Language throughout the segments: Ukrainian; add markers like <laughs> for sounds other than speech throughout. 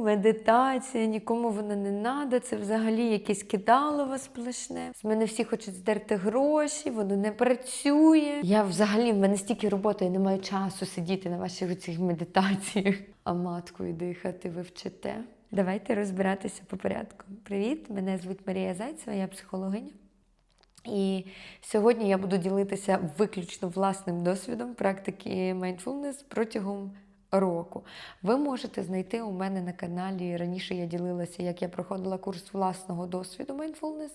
медитація, нікому вона не треба, це взагалі якесь кидалово сплошне. З мене всі хочуть здерти гроші, воно не працює. Я взагалі в мене стільки роботи, я не маю часу сидіти на ваших цих медитаціях, <laughs> а маткою дихати ви вчите. Давайте розбиратися по порядку. Привіт, мене звуть Марія Зайцева, я психологиня. І сьогодні я буду ділитися виключно власним досвідом практики mindfulness протягом року. Ви можете знайти у мене на каналі. Раніше я ділилася, як я проходила курс власного досвіду mindfulness,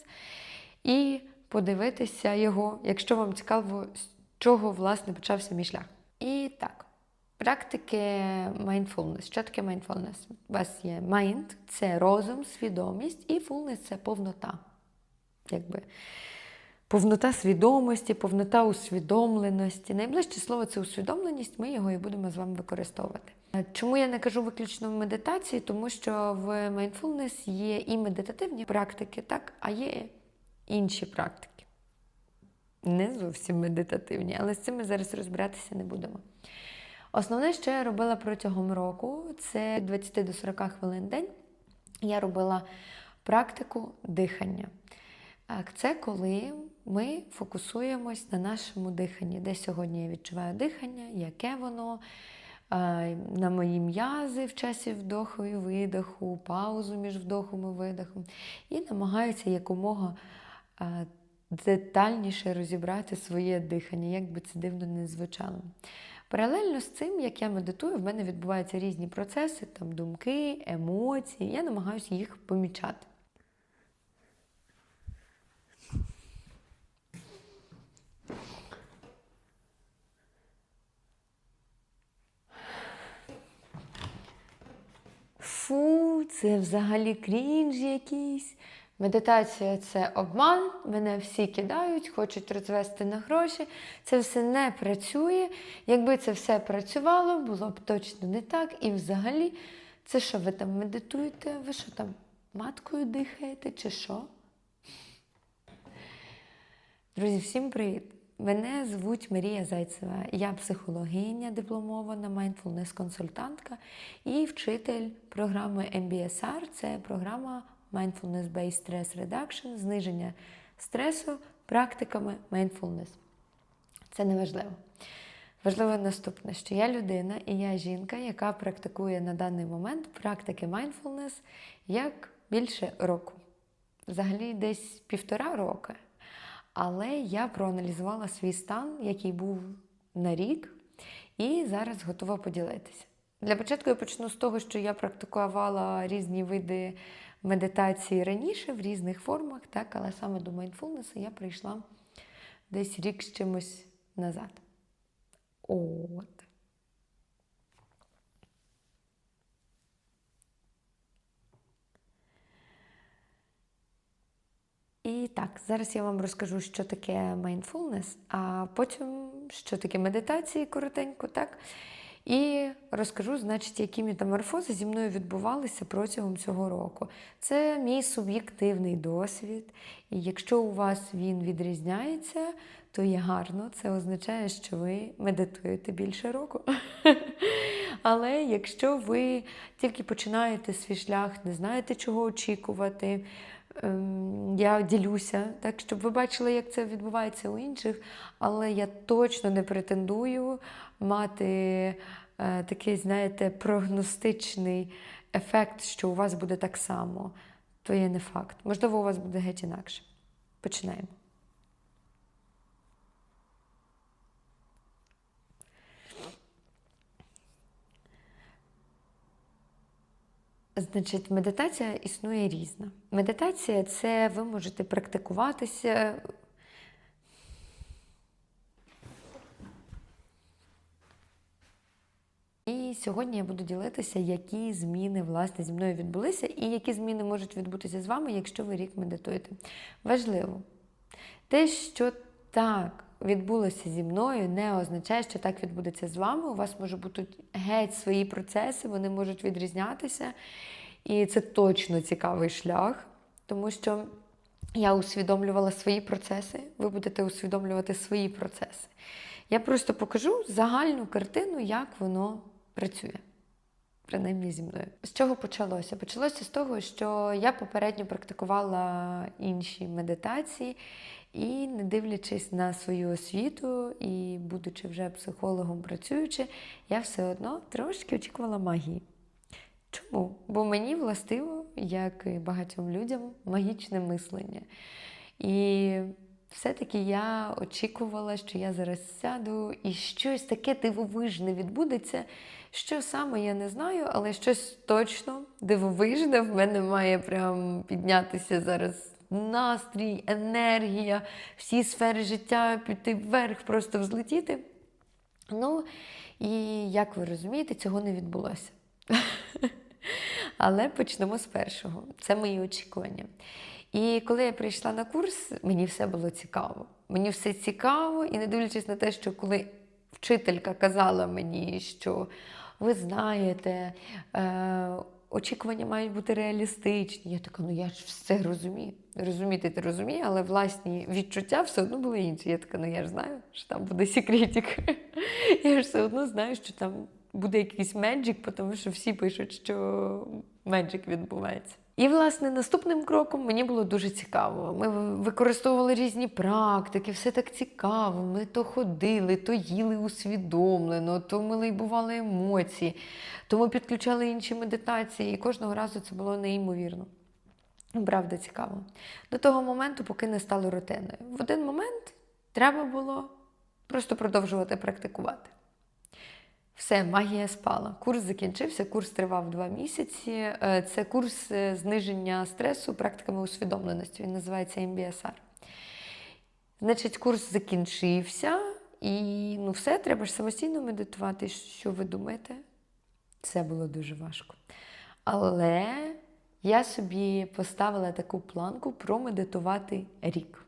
і подивитися його, якщо вам цікаво, з чого власне почався мій шлях. І так. Практики mindfulness. Що таке mindfulness? У вас є mind – це розум, свідомість, і fullness – це повнота. Якби повнота свідомості, повнота усвідомленості. Найближче слово це усвідомленість, ми його і будемо з вами використовувати. Чому я не кажу виключно в медитації? Тому що в mindfulness є і медитативні практики, так, а є інші практики. Не зовсім медитативні, але з цим ми зараз розбиратися не будемо. Основне, що я робила протягом року, це від 20 до 40 хвилин день. Я робила практику дихання. Це коли ми фокусуємось на нашому диханні, де сьогодні я відчуваю дихання, яке воно, на мої м'язи в часі вдоху і видоху, паузу між вдохом і видохом. І намагаюся якомога детальніше розібрати своє дихання, як би це дивно не звучало. Паралельно з цим, як я медитую, в мене відбуваються різні процеси, там думки, емоції. Я намагаюся їх помічати. Фу, це взагалі крінж якийсь. Медитація це обман, мене всі кидають, хочуть розвести на гроші. Це все не працює. Якби це все працювало, було б точно не так. І взагалі, це що, ви там медитуєте? Ви що там маткою дихаєте чи що? Друзі, всім привіт! Мене звуть Марія Зайцева. Я психологиня, дипломована, mindfulness-консультантка і вчитель програми MBSR. Це програма Mindfulness-Based Stress Reduction, зниження стресу практиками mindfulness. Це не важливо. Важливо наступне, що я людина і я жінка, яка практикує на даний момент практики mindfulness як більше року. Взагалі, десь півтора року. Але я проаналізувала свій стан, який був на рік, і зараз готова поділитися. Для початку я почну з того, що я практикувала різні види медитації раніше в різних формах, так, але саме до майндфулнесу я прийшла десь рік з чимось назад. От. І так, зараз я вам розкажу, що таке mindfulness, а потім, що таке медитації коротенько, так? І розкажу, значить, які метаморфози зі мною відбувалися протягом цього року. Це мій суб'єктивний досвід. І якщо у вас він відрізняється, то є гарно. Це означає, що ви медитуєте більше року. <laughs> Але якщо ви тільки починаєте свій шлях, не знаєте, чого очікувати. Ем, я ділюся, так щоб ви бачили, як це відбувається у інших, але я точно не претендую мати е, такий, знаєте, прогностичний ефект, що у вас буде так само. То є не факт. Можливо, у вас буде геть інакше. Починаємо. Значить, медитація існує різна. Медитація це ви можете практикуватися. І сьогодні я буду ділитися, які зміни власне зі мною відбулися, і які зміни можуть відбутися з вами, якщо ви рік медитуєте. Важливо, те, що так відбулося зі мною, не означає, що так відбудеться з вами. У вас можуть бути геть свої процеси, вони можуть відрізнятися. І це точно цікавий шлях, тому що я усвідомлювала свої процеси, ви будете усвідомлювати свої процеси. Я просто покажу загальну картину, як воно працює. Принаймні зі мною. З чого почалося? Почалося з того, що я попередньо практикувала інші медитації, і не дивлячись на свою освіту і будучи вже психологом працюючи, я все одно трошки очікувала магії. Чому? Бо мені властиво, як і багатьом людям, магічне мислення. І все-таки я очікувала, що я зараз сяду і щось таке дивовижне відбудеться. Що саме я не знаю, але щось точно дивовижне в мене має прям піднятися зараз настрій, енергія, всі сфери життя піти вверх, просто взлетіти. Ну, і як ви розумієте, цього не відбулося. <laughs> Але почнемо з першого. Це мої очікування. І коли я прийшла на курс, мені все було цікаво. Мені все цікаво, і не дивлячись на те, що коли вчителька казала мені, що ви знаєте, е, очікування мають бути реалістичні. Я така, ну я ж все розумію. Розуміти ти розумію, але власні відчуття все одно були інші. Я така, ну я ж знаю, що там буде секретик. <laughs> Я ж все одно знаю, що там буде якийсь меджик, тому що всі пишуть, що меджик відбувається. І, власне, наступним кроком мені було дуже цікаво. Ми використовували різні практики, все так цікаво. Ми то ходили, то їли усвідомлено, то ми лейбували емоції, то ми підключали інші медитації, і кожного разу це було неймовірно. Правда, цікаво. До того моменту, поки не стало рутиною. В один момент треба було просто продовжувати практикувати. Все, магія спала. Курс закінчився, курс тривав два місяці. Е, Це курс е, зниження стресу практиками усвідомленості. Він називається MBSR. Значить, курс закінчився, і ну все, треба ж самостійно медитувати. Що ви думаєте? Це було дуже важко. Але я собі поставила таку планку промедитувати рік.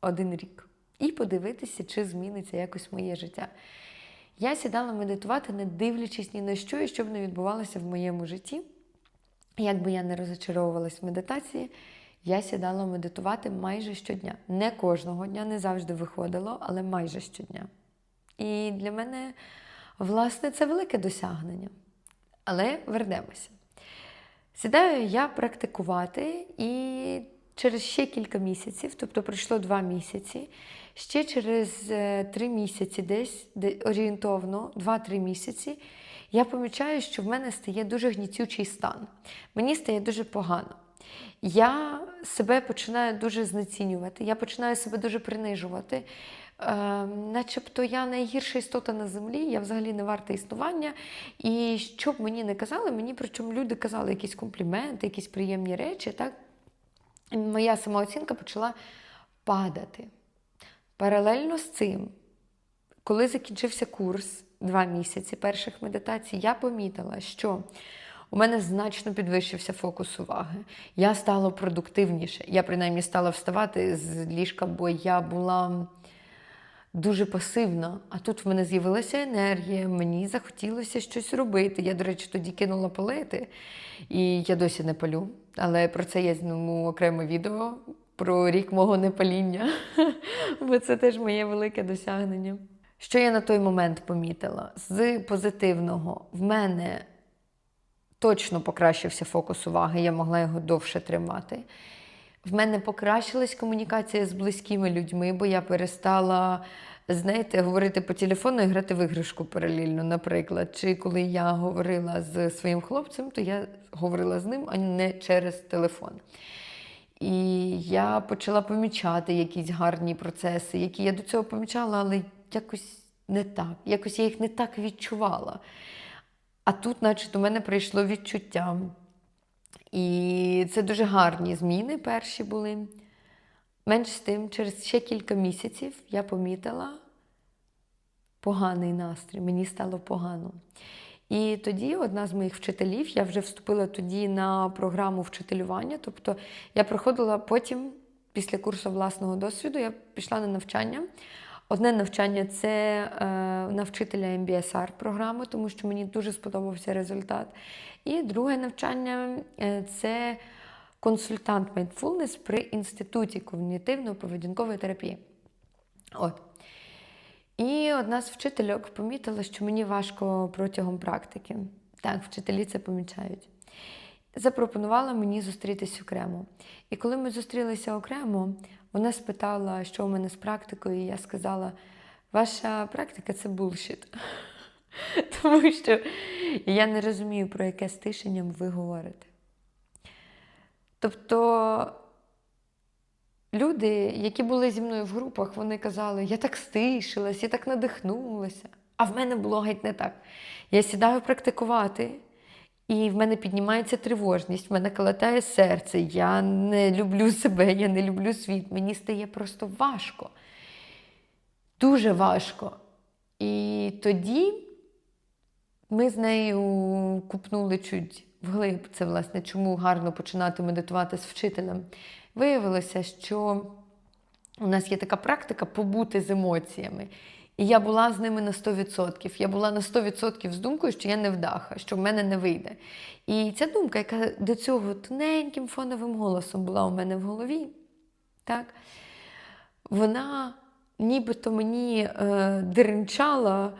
Один рік. І подивитися, чи зміниться якось моє життя. Я сідала медитувати, не дивлячись ні на що і що б не відбувалося в моєму житті. Як би я не розочаровувалась в медитації, я сідала медитувати майже щодня. Не кожного дня, не завжди виходило, але майже щодня. І для мене, власне, це велике досягнення. Але вернемося. Сідаю я практикувати, і через ще кілька місяців, тобто пройшло два місяці, ще через е, три місяці, десь орієнтовно, 2-3 місяці, я помічаю, що в мене стає дуже гнітючий стан. Мені стає дуже погано. Я себе починаю дуже знецінювати, я починаю себе дуже принижувати. Е, начебто я найгірша істота на землі, я взагалі не варта існування. І що б мені не казали, мені причому люди казали якісь компліменти, якісь приємні речі. Так? Моя самооцінка почала падати. Паралельно з цим, коли закінчився курс два місяці перших медитацій, я помітила, що у мене значно підвищився фокус уваги. Я стала продуктивніше. Я принаймні стала вставати з ліжка, бо я була дуже пасивна. А тут в мене з'явилася енергія, мені захотілося щось робити. Я, до речі, тоді кинула палити, і я досі не палю. Але про це я зніму окреме відео про рік мого непаління, <laughs> бо це теж моє велике досягнення. Що я на той момент помітила? З позитивного в мене точно покращився фокус уваги, я могла його довше тримати. В мене покращилась комунікація з близькими людьми, бо я перестала, знаєте, говорити по телефону і грати в іграшку паралельно, наприклад. Чи коли я говорила з своїм хлопцем, то я говорила з ним, а не через телефон. І я почала помічати якісь гарні процеси, які я до цього помічала, але якось не так. Якось я їх не так відчувала. А тут, наче, до мене прийшло відчуття. І це дуже гарні зміни перші були. Менш з тим, через ще кілька місяців я помітила поганий настрій, мені стало погано. І тоді одна з моїх вчителів, я вже вступила тоді на програму вчителювання, тобто я проходила потім, після курсу власного досвіду, я пішла на навчання. Одне навчання це е, на вчителя MBSR програми, тому що мені дуже сподобався результат. І друге навчання е, це консультант Mindfulness при інституті когнітивно-поведінкової терапії. От. І одна з вчительок помітила, що мені важко протягом практики. Так, вчителі це помічають. Запропонувала мені зустрітись окремо. І коли ми зустрілися окремо, вона спитала, що у мене з практикою, і я сказала: ваша практика це булшіт. <laughs> Тому що я не розумію, про яке стишення ви говорите. Тобто люди, які були зі мною в групах, вони казали, я так стишилась, я так надихнулася. А в мене було геть не так. Я сідаю практикувати, і в мене піднімається тривожність, в мене калатає серце, я не люблю себе, я не люблю світ. Мені стає просто важко. Дуже важко. І тоді ми з нею купнули чуть вглиб. Це, власне, чому гарно починати медитувати з вчителем. Виявилося, що у нас є така практика побути з емоціями. І я була з ними на 100%. Я була на 100% з думкою, що я не вдаха, що в мене не вийде. І ця думка, яка до цього тоненьким фоновим голосом була у мене в голові, так, вона нібито мені е, деренчала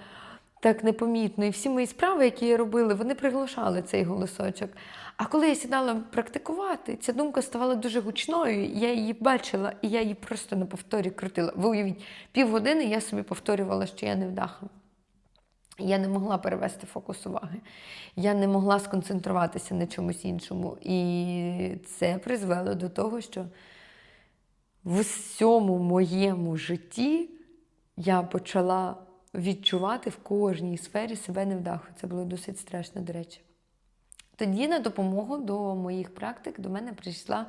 так непомітно. І всі мої справи, які я робила, вони приглушали цей голосочок. А коли я сідала практикувати, ця думка ставала дуже гучною, я її бачила, і я її просто на повторі крутила. Ви уявіть, півгодини я собі повторювала, що я не вдаха. Я не могла перевести фокус уваги. Я не могла сконцентруватися на чомусь іншому. І це призвело до того, що в усьому моєму житті я почала відчувати в кожній сфері себе невдаху. Це було досить страшно, до речі. Тоді на допомогу до моїх практик до мене прийшла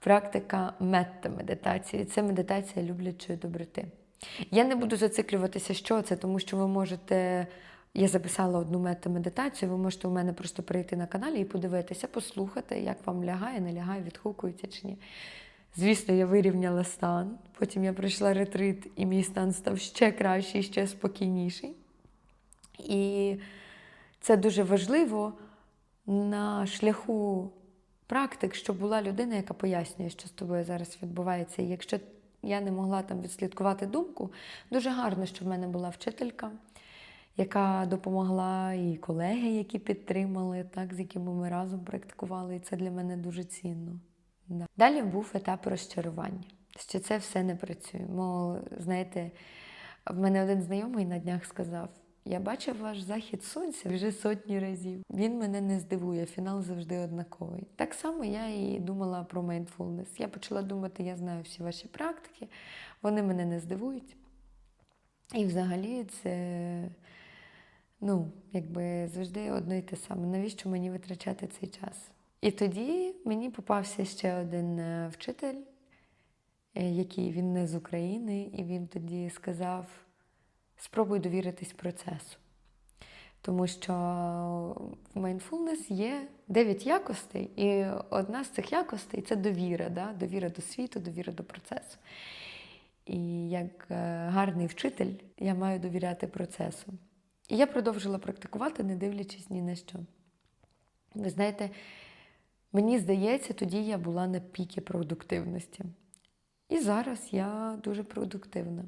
практика метта-медитації. Це медитація люблячої доброти. Я не буду зациклюватися, що це, тому що ви можете. Я записала одну мета-медитацію, ви можете у мене просто перейти на каналі і подивитися, послухати, як вам лягає, не лягає, відгукується чи ні. Звісно, я вирівняла стан. Потім я пройшла ретрит, і мій стан став ще кращий, ще спокійніший. І це дуже важливо на шляху практик, щоб була людина, яка пояснює, що з тобою зараз відбувається. І якщо я не могла там відслідкувати думку, дуже гарно, що в мене була вчителька, яка допомогла, і колеги, які підтримали, так, з якими ми разом практикували. І це для мене дуже цінно. Да. Далі був етап розчарування, що це все не працює. Мов, знаєте, в мене один знайомий на днях сказав: я бачив ваш захід сонця вже сотні разів. Він мене не здивує, фінал завжди однаковий. Так само я і думала про mindfulness. Я почала думати, я знаю всі ваші практики, вони мене не здивують. І взагалі це ну, якби завжди одно й те саме. Навіщо мені витрачати цей час? І тоді мені попався ще один е, вчитель, е, який він не з України, і він тоді сказав: спробуй довіритись процесу. Тому що в mindfulness є 9 якостей, і одна з цих якостей це довіра, да? довіра до світу, довіра до процесу. І як е, гарний вчитель я маю довіряти процесу. І я продовжила практикувати, не дивлячись ні на що. Ви знаєте, Мені здається, тоді я була на пікі продуктивності. І зараз я дуже продуктивна.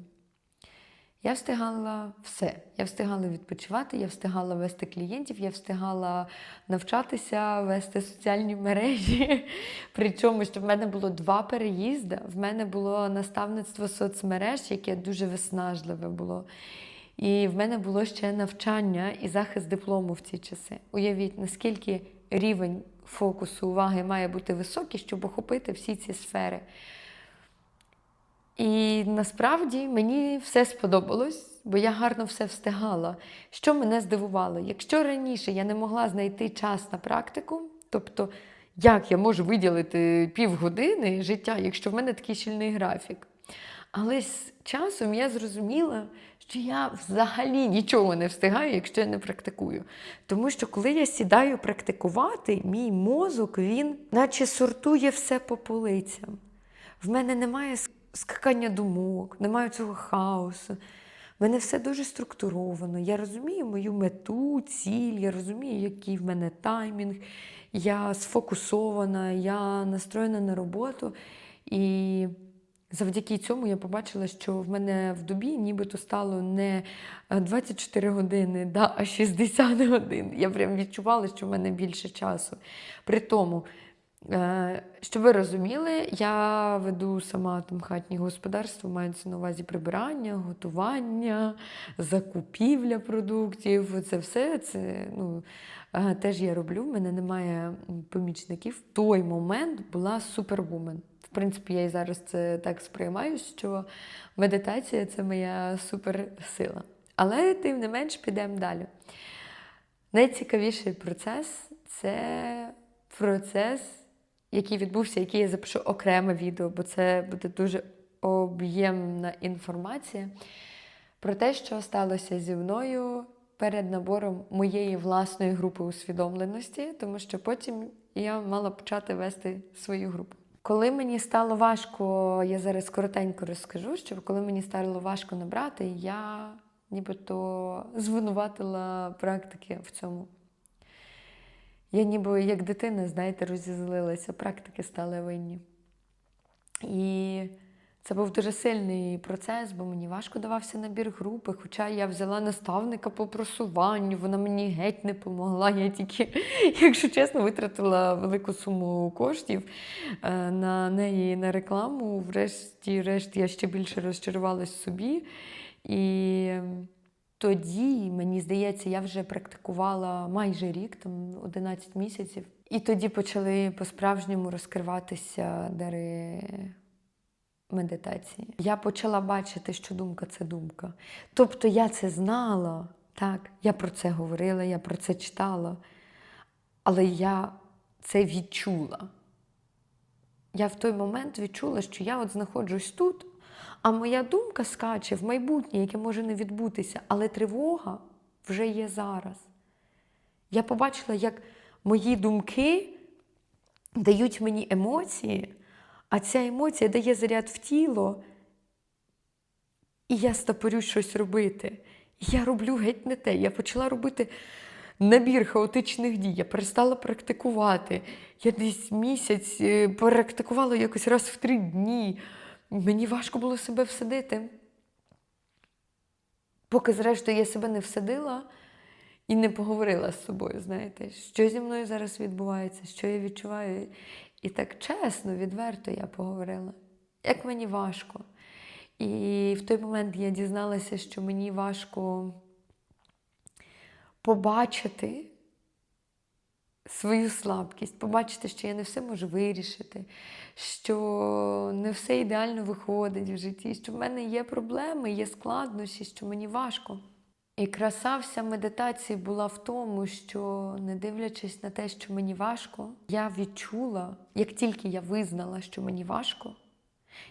Я встигала все. Я встигала відпочивати, я встигала вести клієнтів, я встигала навчатися, вести соціальні мережі. <laughs> Причому, що в мене було два переїзди, в мене було наставництво соцмереж, яке дуже виснажливе було. І в мене було ще навчання і захист диплому в ці часи. Уявіть, наскільки рівень фокусу уваги має бути високий, щоб охопити всі ці сфери. І насправді мені все сподобалось, бо я гарно все встигала. Що мене здивувало? Якщо раніше я не могла знайти час на практику, тобто як я можу виділити півгодини життя, якщо в мене такий щільний графік. Але з часом я зрозуміла, що я взагалі нічого не встигаю, якщо я не практикую. Тому що, коли я сідаю практикувати, мій мозок, він наче сортує все по полицям. В мене немає скакання думок, немає цього хаосу. В мене все дуже структуровано. Я розумію мою мету, ціль, я розумію, який в мене таймінг, я сфокусована, я настроєна на роботу. І Завдяки цьому я побачила, що в мене в добі нібито стало не е, 24 години, да, а 60 годин. Я прям відчувала, що в мене більше часу. При тому, е, щоб ви розуміли, я веду сама там хатнє господарство, мається на увазі прибирання, готування, закупівля продуктів. Це все це ну, е, теж я роблю. В мене немає помічників. В той момент була супервумен. В принципі, я і зараз це так сприймаю, що медитація це моя суперсила. Але тим не менш підемо далі. Найцікавіший процес це процес, який відбувся, який я запишу окреме відео, бо це буде дуже об'ємна інформація про те, що сталося зі мною перед набором моєї власної групи усвідомленості, тому що потім я мала почати вести свою групу. Коли мені стало важко, я зараз коротенько розкажу, що коли мені стало важко набрати, я нібито звинуватила практики в цьому. Я ніби як дитина, знаєте, розізлилася, практики стали винні. І це був дуже сильний процес, бо мені важко давався набір групи. Хоча я взяла наставника по просуванню, вона мені геть не помогла. Я тільки, <laughs> якщо чесно, витратила велику суму коштів е, на неї на рекламу. Врешті-решт я ще більше розчарувалась собі. І тоді, мені здається, я вже практикувала майже рік, там 11 місяців. І тоді почали по-справжньому розкриватися дари медитації. Я почала бачити, що думка це думка. Тобто я це знала, так, я про це говорила, я про це читала, але я це відчула. Я в той момент відчула, що я от знаходжусь тут, а моя думка скаче в майбутнє, яке може не відбутися, але тривога вже є зараз. Я побачила, як мої думки дають мені емоції, а ця емоція дає заряд в тіло, і я стопорю щось робити. Я роблю геть не те. Я почала робити набір хаотичних дій. Я перестала практикувати. Я десь місяць е, практикувала якось раз в три дні. Мені важко було себе всадити. Поки, зрештою, я себе не всадила і не поговорила з собою, знаєте, що зі мною зараз відбувається, що я відчуваю. І так чесно, відверто я поговорила, як мені важко. І в той момент я дізналася, що мені важко побачити свою слабкість, побачити, що я не все можу вирішити, що не все ідеально виходить в житті, що в мене є проблеми, є складнощі, що мені важко. І краса вся медитації була в тому, що, не дивлячись на те, що мені важко, я відчула, як тільки я визнала, що мені важко,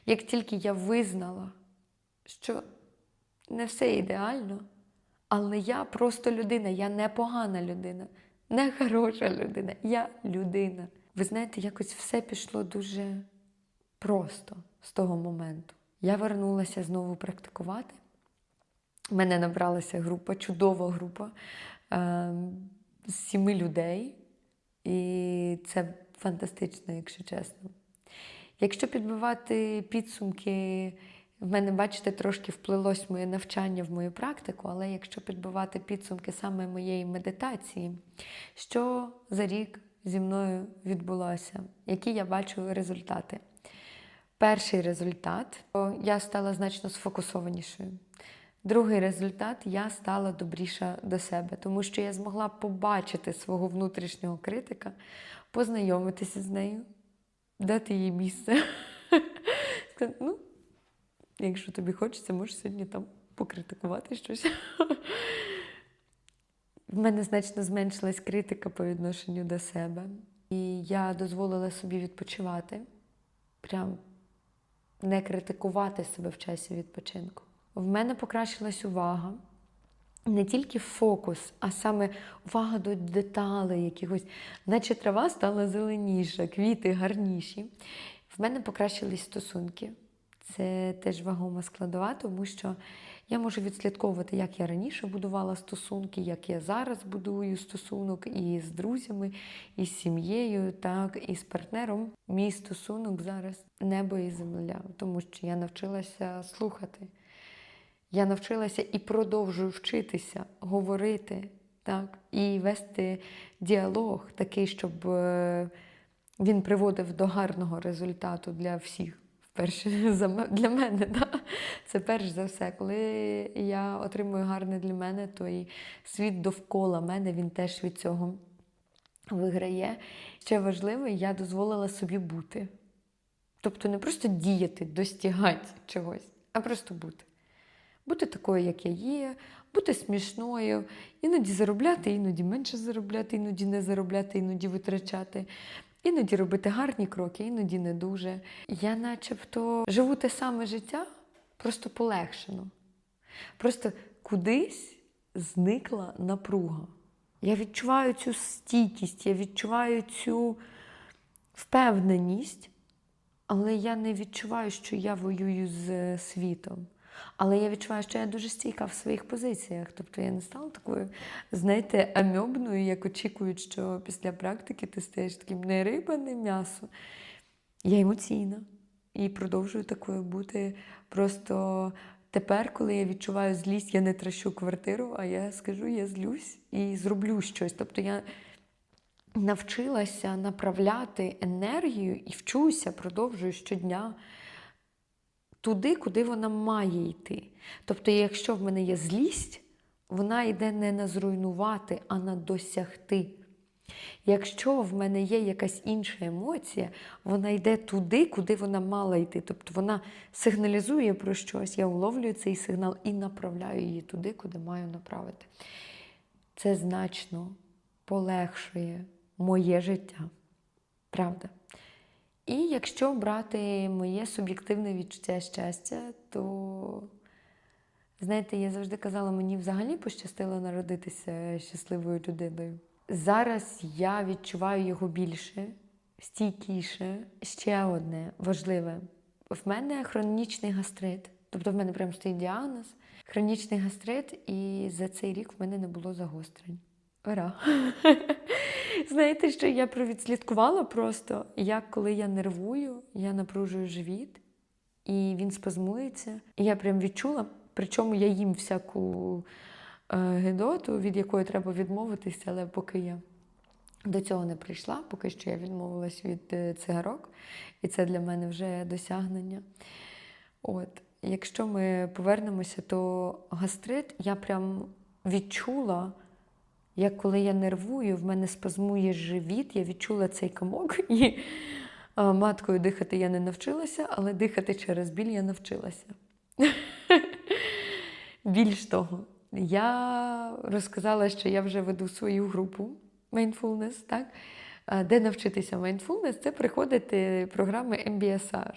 як тільки я визнала, що не все ідеально, але я просто людина, я не погана людина, не хороша людина, я людина. Ви знаєте, якось все пішло дуже просто з того моменту. Я вернулася знову практикувати. У мене набралася група, чудова група е, з сіми людей. І це фантастично, якщо чесно. Якщо підбивати підсумки, в мене, бачите, трошки вплилось моє навчання в мою практику, але якщо підбивати підсумки саме моєї медитації, що за рік зі мною відбулося, які я бачу результати? Перший результат я стала значно сфокусованішою. Другий результат я стала добріша до себе, тому що я змогла побачити свого внутрішнього критика, познайомитися з нею, дати їй місце. <laughs> Сказати, ну, якщо тобі хочеться, можеш сьогодні там покритикувати щось. <laughs> В мене значно зменшилась критика по відношенню до себе. І я дозволила собі відпочивати, прям не критикувати себе в часі відпочинку. В мене покращилась увага. Не тільки фокус, а саме увага до деталей якихось, наче трава стала зеленіша, квіти гарніші. В мене покращились стосунки. Це теж вагома складова, тому що Я можу відслідковувати, як я раніше будувала стосунки, як я зараз будую стосунок і з друзями, і з сім'єю, так, і з партнером. Мій стосунок зараз небо і земля, тому що я навчилася слухати. Я навчилася і продовжую вчитися говорити, так, і вести діалог такий, щоб е, він приводив до гарного результату для всіх. Вперше <laughs> для мене, да? це перш за все. Коли я отримую гарне для мене, то і світ довкола мене він теж від цього виграє. Ще важливо, я дозволила собі бути. Тобто не просто діяти, достигати чогось, а просто бути. Бути такою, як я є, бути смішною, іноді заробляти, іноді менше заробляти, іноді не заробляти, іноді витрачати, іноді робити гарні кроки, іноді не дуже. Я начебто живу те саме життя, просто полегшено. Просто кудись зникла напруга. Я відчуваю цю стійкість, я відчуваю цю впевненість, але я не відчуваю, що я воюю з світом. Але я відчуваю, що я дуже стійка в своїх позиціях. Тобто я не стала такою, знаєте, амьобною, як очікують, що після практики ти стаєш таким не риба, не м'ясо. Я емоційна і продовжую такою бути. Просто тепер, коли я відчуваю злість, я не тращу квартиру, а я скажу, я злюсь і зроблю щось. Тобто я навчилася направляти енергію і вчуся, продовжую щодня туди, куди вона має йти. Тобто, якщо в мене є злість, вона йде не на зруйнувати, а на досягти. Якщо в мене є якась інша емоція, вона йде туди, куди вона мала йти. Тобто вона сигналізує про щось, я уловлюю цей сигнал і направляю її туди, куди маю направити. Це значно полегшує моє життя. Правда. І якщо брати моє суб'єктивне відчуття щастя, то, знаєте, я завжди казала, мені взагалі пощастило народитися щасливою людиною. Зараз я відчуваю його більше, стійкіше. Ще одне важливе: в мене хронічний гастрит. Тобто в мене прям стоїть діагноз, хронічний гастрит, і за цей рік в мене не було загострень. Ура! <laughs> Знаєте, що я провідслідкувала просто, як коли я нервую, я напружую живіт, і він спазмується. І я прям відчула, причому я їм всяку е, гидоту, від якої треба відмовитися, але поки я до цього не прийшла, поки що я відмовилась від е, цигарок, і це для мене вже досягнення. От, якщо ми повернемося, то гастрит я прям відчула. Як коли я нервую, в мене спазмує живіт, я відчула цей комок, <laughs> і маткою дихати я не навчилася, але дихати через біль я навчилася. <laughs> Більш того, я розказала, що я вже веду свою групу Mindfulness, так? Де навчитися Mindfulness, це приходити програми MBSR.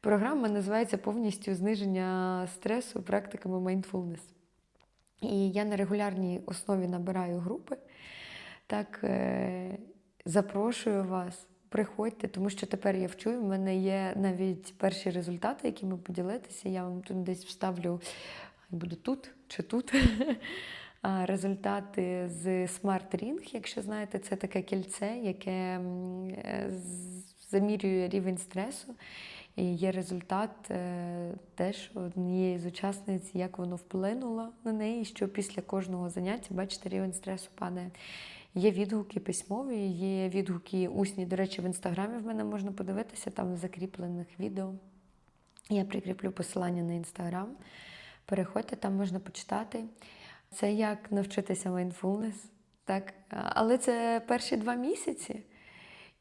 Програма називається повністю зниження стресу практиками Mindfulness. І я на регулярній основі набираю групи. Так, е, запрошую вас, приходьте, тому що тепер я вчую. В мене є навіть перші результати, якими поділитися. Я вам тут десь вставлю, буду тут чи тут. <laughs> Результати з Smart Ring, якщо знаєте, це таке кільце, яке замірює рівень стресу. І є результат е, теж однієї з учасниць, як воно вплинуло на неї, що після кожного заняття, бачите, рівень стресу падає. Є відгуки письмові, є відгуки усні. До речі, в інстаграмі в мене можна подивитися, там в закріплених відео. Я прикріплю посилання на інстаграм. Переходьте, там можна почитати. Це як навчитися mindfulness, так? Але це перші два місяці.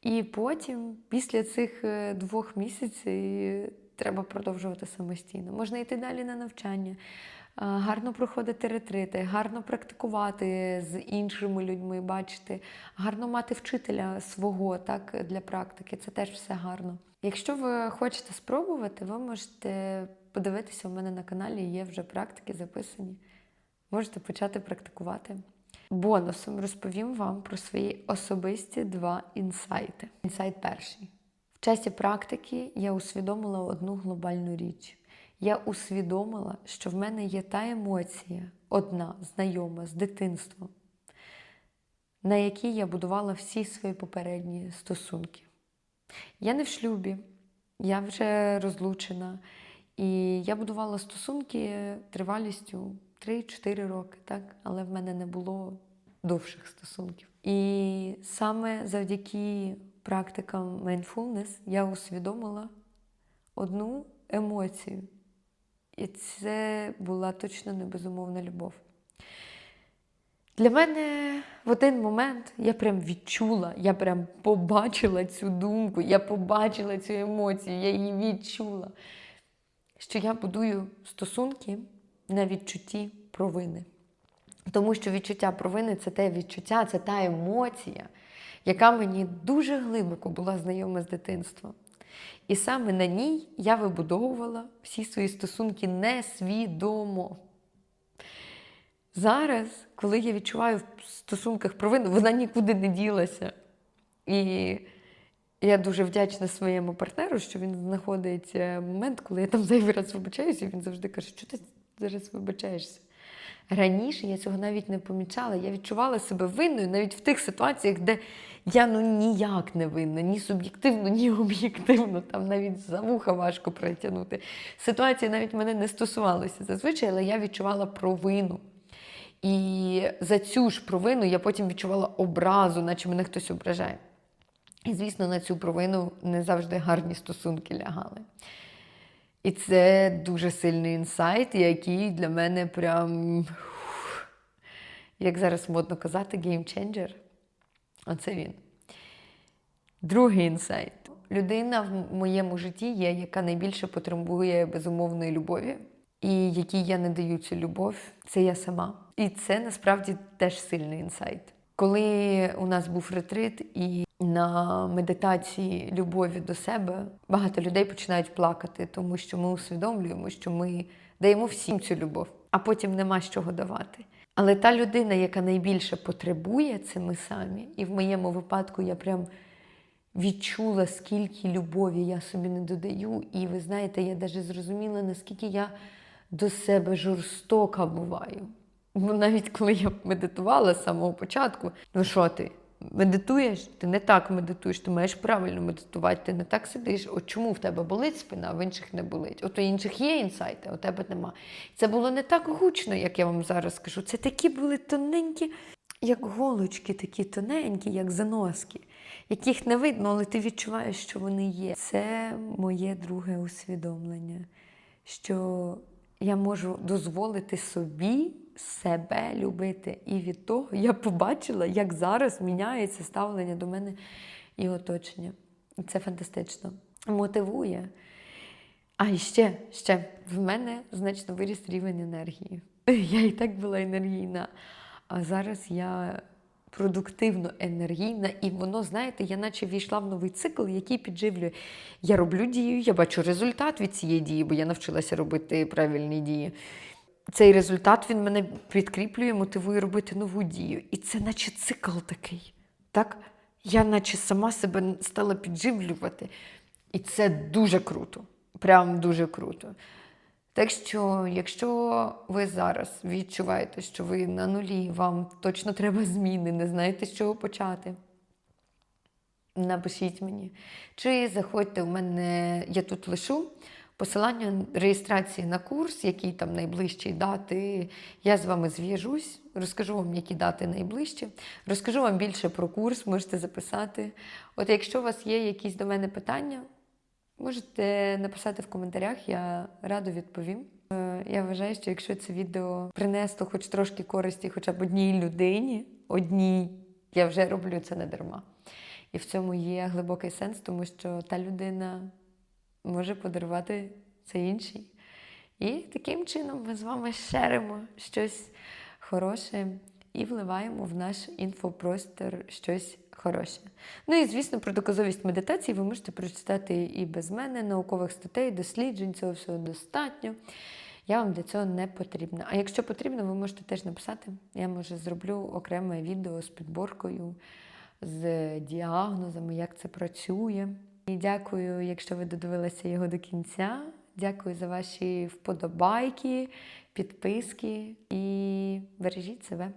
І потім, після цих е, двох місяців, треба продовжувати самостійно. Можна йти далі на навчання, гарно проходити ретрити, гарно практикувати з іншими людьми, бачити, гарно мати вчителя свого так, для практики. Це теж все гарно. Якщо ви хочете спробувати, ви можете подивитися у мене на каналі, є вже практики записані. Можете почати практикувати. Бонусом розповім вам про свої особисті два інсайти. Інсайт перший. В часі практики я усвідомила одну глобальну річ. я усвідомила, що в мене є та емоція, одна знайома з дитинства, на якій я будувала всі свої попередні стосунки. Я не в шлюбі, я вже розлучена. І я будувала стосунки тривалістю 3-4 роки, так? але в мене не було довших стосунків. І саме завдяки практикам mindfulness я усвідомила одну емоцію. І це була точно не безумовна любов. Для мене в один момент я прям відчула, я прям побачила цю думку, я побачила цю емоцію, я її відчула, що я будую стосунки на відчутті провини. Тому що відчуття провини це те відчуття, це та емоція, яка мені дуже глибоко була знайома з дитинства. І саме на ній я вибудовувала всі свої стосунки несвідомо. Зараз, коли я відчуваю в стосунках провину, вона нікуди не ділася. І я дуже вдячна своєму партнеру, що він знаходить е, момент, коли я там зайвий раз вибачаюся, і він завжди каже, що ти зараз вибачаєшся. Раніше я цього навіть не помічала. Я відчувала себе винною навіть в тих ситуаціях, де я ну ніяк не винна, ні суб'єктивно, ні об'єктивно. Там навіть за вуха важко притягнути. Ситуації навіть мене не стосувалися зазвичай, але я відчувала провину. І за цю ж провину я потім відчувала образу, наче мене хтось ображає. І, звісно, на цю провину не завжди гарні стосунки лягали. І це дуже сильний інсайт, який для мене прям, як зараз модно казати, геймченджер. Оце він. Другий інсайт. Людина в моєму житті є, яка найбільше потребує безумовної любові, і якій я не даю цю любов, це я сама. І це насправді теж сильний інсайт. Коли у нас був ретрит і на медитації любові до себе багато людей починають плакати, тому що ми усвідомлюємо, що ми даємо всім цю любов, а потім нема з чого давати. Але та людина, яка найбільше потребує, це ми самі. І в моєму випадку я прям відчула, скільки любові я собі не додаю. І ви знаєте, я навіть зрозуміла, наскільки я до себе жорстока буваю. Бо навіть коли я медитувала з самого початку, ну що ти? Медитуєш, ти не так медитуєш, ти маєш правильно медитувати, ти не так сидиш. От чому в тебе болить спина, а в інших не болить? От у інших є інсайти, а у тебе нема. Це було не так гучно, як я вам зараз скажу. Це такі були тоненькі, як голочки, такі тоненькі, як заноски, яких не видно, але ти відчуваєш, що вони є. Це моє друге усвідомлення, що я можу дозволити собі себе любити. І від того я побачила, як зараз міняється ставлення до мене і оточення. І це фантастично. Мотивує. А ще, ще в мене значно виріс рівень енергії. <laughs> Я і так була енергійна. А зараз я продуктивно енергійна, і воно, знаєте, я наче війшла в новий цикл, який підживлює. Я роблю дію, я бачу результат від цієї дії, бо я навчилася робити правильні дії. Цей результат він мене підкріплює, мотивує робити нову дію. І це наче цикл такий. Так? Я наче сама себе стала підживлювати. І це дуже круто. Прям дуже круто. Так що, якщо ви зараз відчуваєте, що ви на нулі, вам точно треба зміни, не знаєте, з чого почати, напишіть мені. Чи заходьте в мене, я тут лишу посилання реєстрації на курс, який там найближчі дати. Я з вами зв'яжусь, розкажу вам, які дати найближчі. Розкажу вам більше про курс, можете записати. От якщо у вас є якісь до мене питання, можете написати в коментарях, я радо відповім. Е, Я вважаю, що якщо це відео принесло хоч трошки користі хоча б одній людині, одній, я вже роблю це не дарма. І в цьому є глибокий сенс, тому що та людина може подарувати це іншій. І таким чином ми з вами шеримо щось хороше і вливаємо в наш інфопростір щось хороше. Ну і звісно, про доказовість медитації ви можете прочитати і без мене, наукових статей, досліджень, цього всього достатньо. Я вам для цього не потрібна. А якщо потрібно, ви можете теж написати. Я може зроблю окреме відео з підборкою, з діагнозами, як це працює. І дякую, якщо ви додивилися його до кінця. Дякую за ваші вподобайки, підписки і бережіть себе.